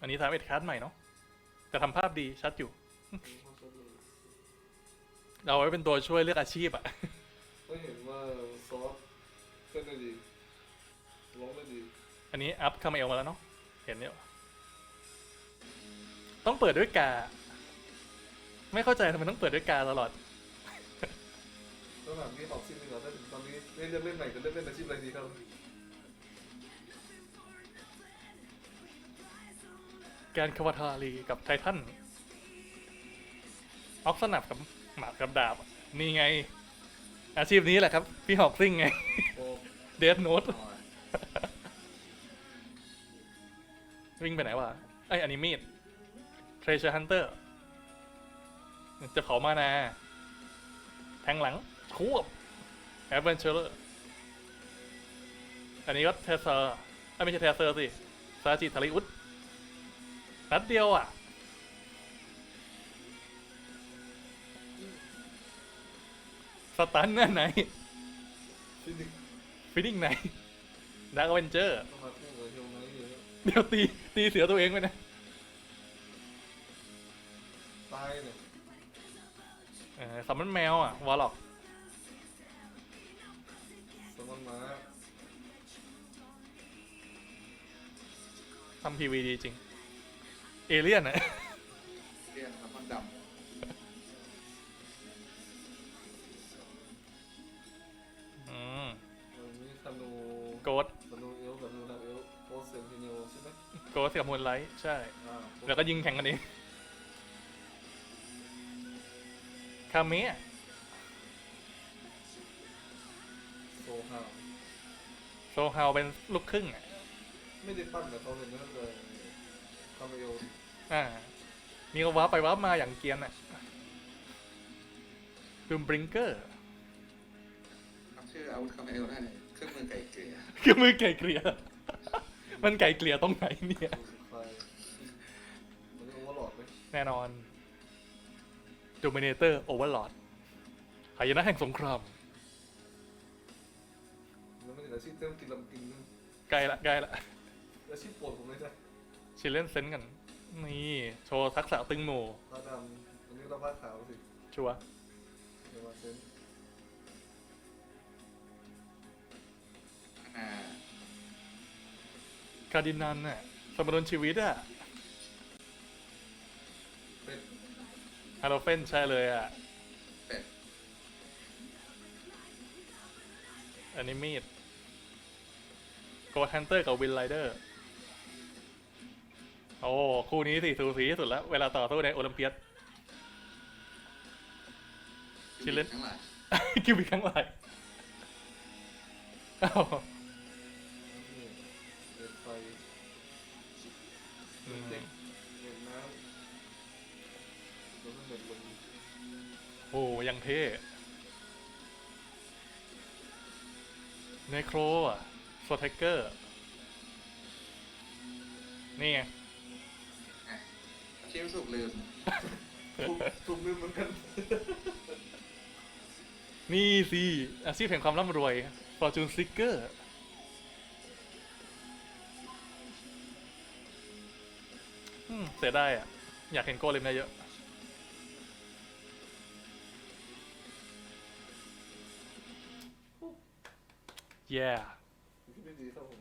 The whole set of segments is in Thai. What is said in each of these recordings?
อันนี้ทำเอ็ดคัสใหม่เนาะแต่ทำภาพดีชัดอยู่ เราไว้เป็นตัวช่วยเลือกอาชีพอะก็เห็นว่าซอสเต้นได้ดีร้องได้ดีอันนี้อัพคาเมลมาแล้วเนาะเห็นเนี่ยต้องเปิดด้วยกา ไม่เข้าใจทำไมต้องเปิดด้วยกาตลอดต้องถามนี่บอกซิมดีกว่าถ้าถึงตอนนี้เล่นเล่นใหม่จะเล่นเล่นอาชีพอะไรดีครับ กนคาวาทารีกับไททันออกสนับกับหมากกับดาบ นี่ไง อาชีพนี้แหละครับ พี่หอกซิ่งไงโอ้เดฟโน t วิ่งไปไหนวะไอยอันนี้มีด Treasure Hunter จะเผามานา แทงหลังควบ Adventurer อันนี้ก็เทเซอร์ไม่ใช่เทเซอร์สิซาจิทาริอุส นัดเดียวอะ สตันนั่นไหน ฟินิกฟินิ่งไหนดักเวนเจอร์ต้องมาคู่กับเฮลไนท์เยอะเดี๋ยวตีตีเสือตัวเองไปนะตายเนี่ยเออสัมมันแมวอะ วอลล็อก สมันมาทำพีวีดีจริง เอเลี่ยนอะเรียนน้ำมันดอืมมันมีธนูโกดธนูเอลกับธนูดาวเอลโอเซนติเนลใช่ไหมโกดกับมูลไลท์ใช่ อ่าแล้วก็ยิงแข่งกันเองคาเมะโซฮาวโซฮาวเป็นลูกครึ่งอะไม่ได้ปั้นแบบเขาเลยนะเลยคาเมโอ อ่า มีก็ว้าร์ปไปว้าร์ปมาอย่างเกรียนอะดูมบริงเกอร์ำทำชื่ออาวุธคาเมลได้เลยเครื่องมือไก่เกลี่ยคือมือไก่เกลี่ย มันไก่เกลี่ยตรงไหนเนี่ยไฟมันจะโอเวอร์โหลดไหมแน่นอน Dominator Overlord หายนะแห่งสงครามมันไม่ถึงอาชีพเต้นกินลำกินนะใกล้ละใกล้ละอาชีพโปรดผมเลยจ้ะชิลเล่นเซนกัน นี่ โชว์ทักษะตึงหมู่ผ้าดำอันนี้เราผ้าขาวสิชัวร์เดี๋ยวมาเซนอ่าคาร์ดินันน่ะสมดุลชีวิตอะเป็ดฮาร์โรเฟนใช่เลยอะ เป็ดอันนี้มีดโกดฮันเตอร์กับวินไ i เดอร์ โอ้คู่นี้สิสูสีที่สุดแล้ว เวลาต่อสู้ในโอลิมเปียส ชิลเล่นทั้งหลายคิวบิกทั้งหลายอ้าวเป็ดไฟอืมเด็กเด็กน้ำแล้วก็เหม็นลมโอ้ยังเท่เนโครอะโซเทเกอร์ นี่ไง ชื่อสุกลืมถูกถูกลืมเหมือนกัน นี่สิอาชีพแห่งความร่ำรวย Fortune Seeker อืมเสียดายอะ อยากเห็นโกเลมเยอะๆ yeah ไม่ดีครับผม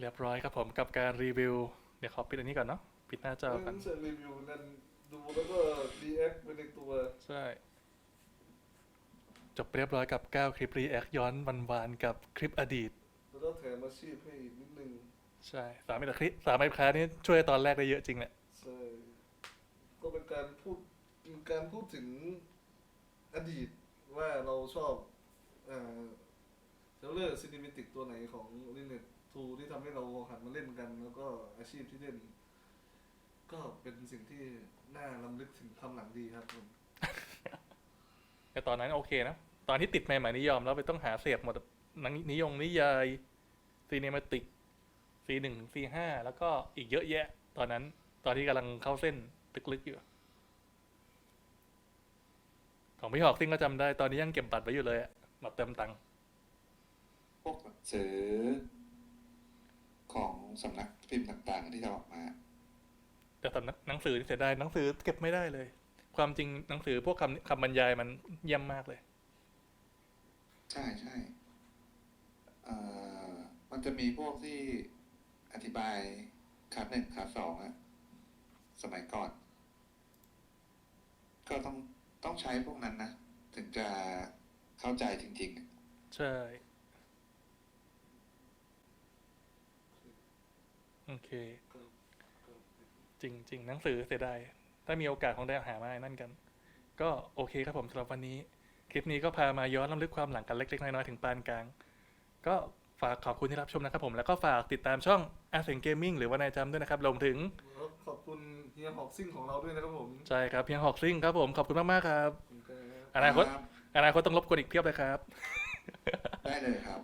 เรียบร้อยครับผมกับการรีวิว เดี๋ยวขอปิดอันนี้ก่อนเนาะ ปิดหน้าจอกัน เสร็จรีวิวนั่นดูแล้วก็ดีแอคไปในตัว ใช่ จบเรียบร้อยกับ 9 คลิปรีแอคย้อนวันวานๆกับคลิปอดีต แล้วก็แถมอาชีพให้อีกนิดนึง ใช่สามไอ้คลิปสามไอ้แพ้นี่ช่วยตอนแรกได้เยอะจริงแหละ ใช่ ก็เป็นการพูดเป็นการพูดถึงอดีตว่าเราชอบเอ่อเทเลอร์ซินิเมติกตัวไหนของลิเน็ตทูที่ทำให้เราหันมาเล่นกัน แล้วก็อาชีพที่เล่น ก็เป็นสิ่งที่น่าลำลึกถึงคำหลังดีครับผมแต่ตอนนั้นโอเคนะ ตอนที่ติดใหม่ๆนิยมแล้วไปต้องหาเสียบหมดหนังนิยมนิยายซีเนมาติกซีหนึ่งซีห้าแล้วก็อีกเยอะแยะ ตอนนั้น ตอนที่กำลังเข้าเส้นลึกๆอยู่ ของพี่หอกซิ่งก็จำได้ ตอนนี้ยังเก็บบัตรไว้อยู่เลยอะบัตรเติมตังค์พวกแบบซื้อของสำนักพิมพ์ต่างๆ ที่ทำออกมา แต่สำนักหนังสือนี่เสียดายหนังสือเก็บไม่ได้เลย ความจริงหนังสือพวกคำคำบรรยายมันเยี่ยมมากเลย ใช่ใช่เอ่อมันจะมีพวกที่อธิบายคัดหนึ่งคัดสองอะสมัยก่อน ก็ต้องต้องใช้พวกนั้นนะ ถึงจะเข้าใจจริง ๆ ใช่ โอเค จริงจริงหนังสือเสียดายถ้ามีโอกาสคงได้หามานั่นกัน ก็โอเคครับผมสำหรับวันนี้ คลิปนี้ก็พามาย้อนรำลึกความหลังกันเล็กๆน้อยๆถึงปานกลาง ก็ฝากขอบคุณที่รับชมนะครับผมแล้วก็ฝากติดตามช่องอาเซนเกมมิ่งหรือว่านายจำด้วยนะครับรวมถึงแล้วขอบคุณเฮียฮอกซิ่งของเราด้วยนะครับผมใช่ครับเพียงหอกซิ่งครับผมขอบคุณมากๆครับขอบคุณครับอนาคตครับอนาคตต้องรบกวนอีกเพียบเลยครับ ได้เลยครับ